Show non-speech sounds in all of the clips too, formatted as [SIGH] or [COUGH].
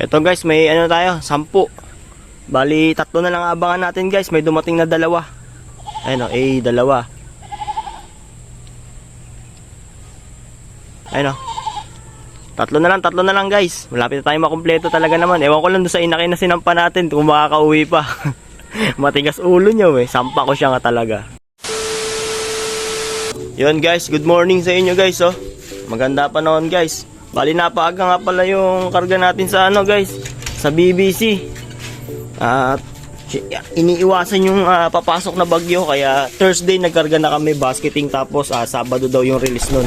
Ito guys, may ano tayo, sampu. Bali, tatlo na lang abangan natin guys. May dumating na dalawa. Ayun o, eh, dalawa. Ayun o. Tatlo na lang, tatlo na lang guys. Malapit na tayo makumpleto talaga naman. Ewan ko lang doon sa inakay na sinampa natin kung makakauwi pa. [LAUGHS] Matigas ulo niya eh. Sampa ko siya nga talaga. Yun guys, good morning sa inyo guys oh. Maganda pa noon guys. Bali napaaga nga pala yung karga natin sa ano guys, sa BBC. At iniiwasan yung ah, papasok na bagyo kaya Thursday nagkarga na kami basketing tapos ah, Sabado daw yung release nun.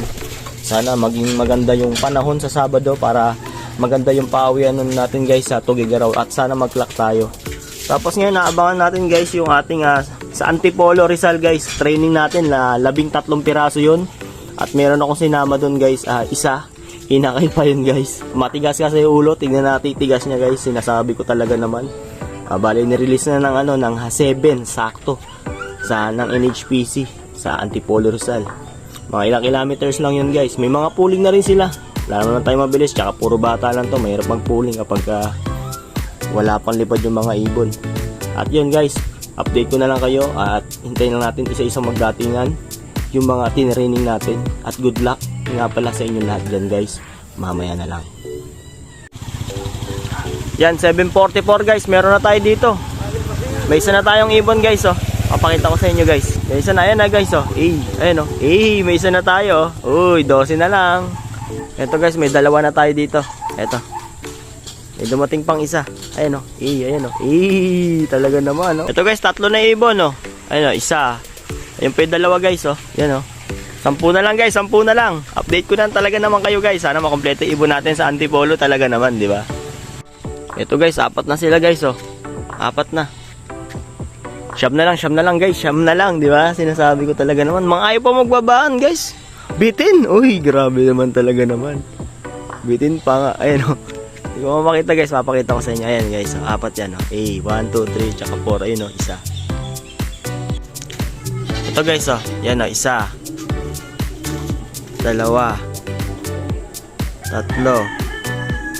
Sana maging maganda yung panahon sa Sabado para maganda yung paawian nun natin guys sa Tugigaraw at sana mag-clock tayo. Tapos ngayon naabangan natin guys yung ating ah, sa Antipolo Rizal guys training natin na labing tatlong piraso yun at meron akong sinama doon guys ah, isa hinakay pa yun guys. Matigas kasi yung ulo. Tignan natin tigas niya guys. Sinasabi ko talaga naman. Ah, bali nirelease na ng ano ng 7 sakto. Sa ng NHPC sa Antipolo Rizal mga ilang kilometers lang yun guys. May mga pooling na rin sila. Wala naman tayo mabilis. Tsaka puro bata lang to. Mahirap mag pooling kapag ah, wala pang lipad yung mga ibon. At yun guys, update ko na lang kayo. At hintayin lang natin isa-isang magdatingan. Yung mga tinraining natin. At good luck nga pala sa inyo lahat dyan guys. Mamaya na lang. Yan, 744 guys. Meron na tayo dito. May isa na tayong ibon guys oh. Papakita ko sa inyo guys. May isa na, ayan na guys oh. Eh, ayan oh. Eh, may isa na tayo oh. Uy, 12 na lang. Ito guys, may dalawa na tayo dito. Ito. May dumating pang isa. Ayan o. Eh, ayan o. Eh, talaga naman, no? Ito guys, tatlo na ibon, no? Ayan o, isa. Ayun pa dalawa guys, oh. Yan o. Sampu na lang guys, sampu na lang. Update ko na talaga naman kayo guys. Sana makompleto ibon natin sa Antipolo talaga naman, di ba? Ito guys, apat na sila guys, oh. Apat na. Siyam na lang, siyam na lang guys, siyam na lang, di ba? Sinasabi ko talaga naman. Mga ayaw pa magbabaan guys. Bitin! Uy, grabe naman talaga naman. Bitin pa nga. Ayan o. Hindi ko makita guys, papakita ko sa inyo. Ayan guys, oh, apat yan. Oh. A, 1, 2, 3, tsaka 4. Ayun o, isa. Ito guys, oh. Yan o, isa. Dalawa. Tatlo.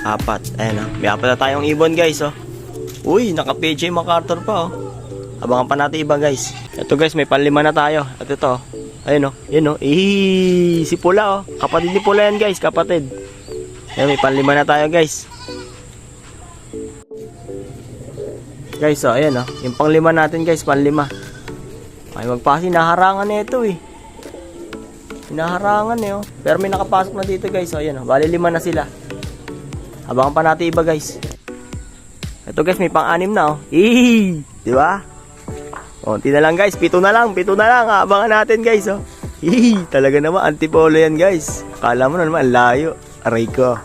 Apat. Ayan o. May apat na tayong ibon guys, oh. Uy, naka PJ MacArthur pa, oh. Abangan pa natin iba guys. Ito guys, may panlima na tayo. At ito, oh. Ayun o, yun o. Eh, si Pula oh. Kapatid ni Pula yan guys, kapatid. Ayun, may panlima na tayo guys. Guys, oh, ayan oh. Yung panglima natin guys, panlima. Ay, magpasi, naharangan na ito eh. Hinaharangan eh oh. Pero may nakapasok na dito guys, oh, ayan oh. Bali lima na sila. Abangan pa natin iba guys. Ito guys, may pang-anim na oh. Eh, di ba? Konti na lang guys, pito na lang, pito na lang. Abangan natin guys, oh. Hihi, talaga naman, antipolo yan guys. Kala mo na naman, layo. Aray ko.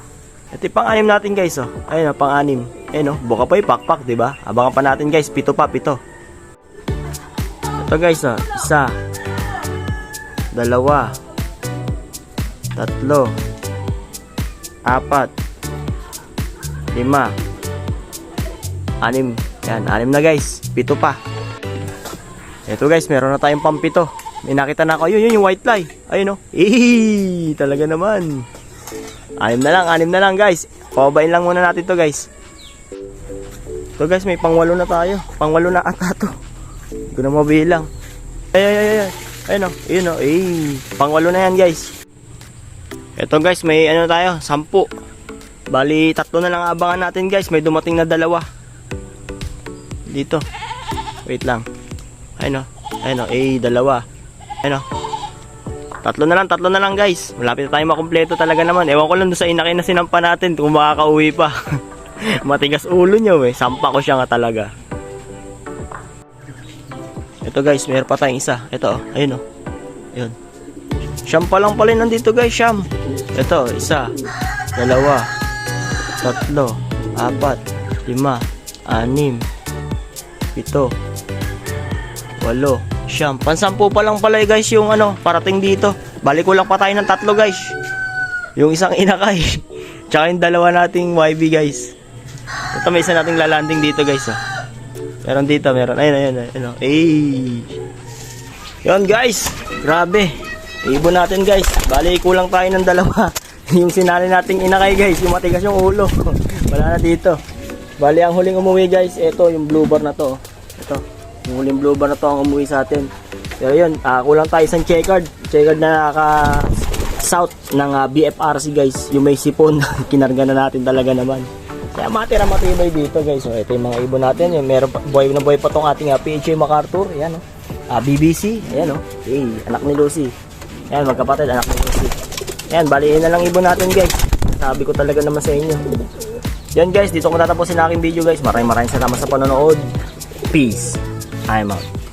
Ito yung pang-anim natin guys, oh. Ayun, oh, pang-anim. Ayun, oh, buka pa yung pakpak, di ba? Abangan pa natin guys, pito pa, pito. Ito guys, oh. Isa. Dalawa. Tatlo. Apat. Lima. Anim. Yan, anim na guys. Pito pa. Ito guys, meron na tayong pampito. May nakita na ako. Yun, yun, yung white fly. Ayun o. Eh, talaga naman. Anim na lang, anim na lang guys. Pababain lang muna natin to guys. Ito guys, may pangwalo na tayo. Pangwalo na ata to. Hindi ko na mabilang. Ay, ay, ay, ay. Ayun o, yun o. Eh, pangwalo na yan guys. Ito guys, may ano tayo, sampu. Bali, tatlo na lang abangan natin guys. May dumating na dalawa. Dito. Wait lang. Ayun o. Ayun o. Eh, dalawa. Ayun o. Tatlo na lang, tatlo na lang guys. Malapit na tayo makumpleto talaga naman. Ewan ko lang doon sa inakay na sinampa natin kung makakauwi pa. [LAUGHS] Matigas ulo niya eh. Sampa ko siya nga talaga. Ito guys, mayroon pa tayong isa. Ito oh. Ayun o. Ayun. Siyam pa lang pala nandito guys, siyam. Ito, isa. Dalawa. Tatlo. Apat. Lima. Anim. Pito walo, siyam. Pansampu pa lang pala eh, guys yung ano, parating dito. Balik ko lang pa tayo ng tatlo guys. Yung isang inakay. [LAUGHS] Tsaka yung dalawa nating YB guys. Ito may isa nating lalanding dito guys. Oh. Meron dito, meron. Ayun, ayun, ayun. ayun. Ay. Yun guys. Grabe. Ibon natin guys. Bali kulang tayo ng dalawa. [LAUGHS] yung sinali nating inakay guys. Yung matigas yung ulo. [LAUGHS] Wala na dito. Bali, ang huling umuwi guys, ito yung blue bar na to. Ito, yung huling blue bar na to ang umuwi sa atin. Pero yun, ah, kulang tayo isang checkered. Checkered na naka south ng ah, BFRC guys. Yung may sipon, [LAUGHS] kinarga na natin talaga naman. Kaya matira matibay dito guys. So, ito yung mga ibon natin. Yung meron boy na boy pa tong ating ah, PHA MacArthur. Ayan oh. Ah, BBC. Ayan oh. Hey, anak ni Lucy. Ayan, magkapatid, anak ni Lucy. Ayan, baliin na lang ibon natin guys. Sabi ko talaga naman sa inyo. Yan guys, dito ko tatapusin aking video guys. Maraming maraming salamat sa panonood. Peace. I'm out.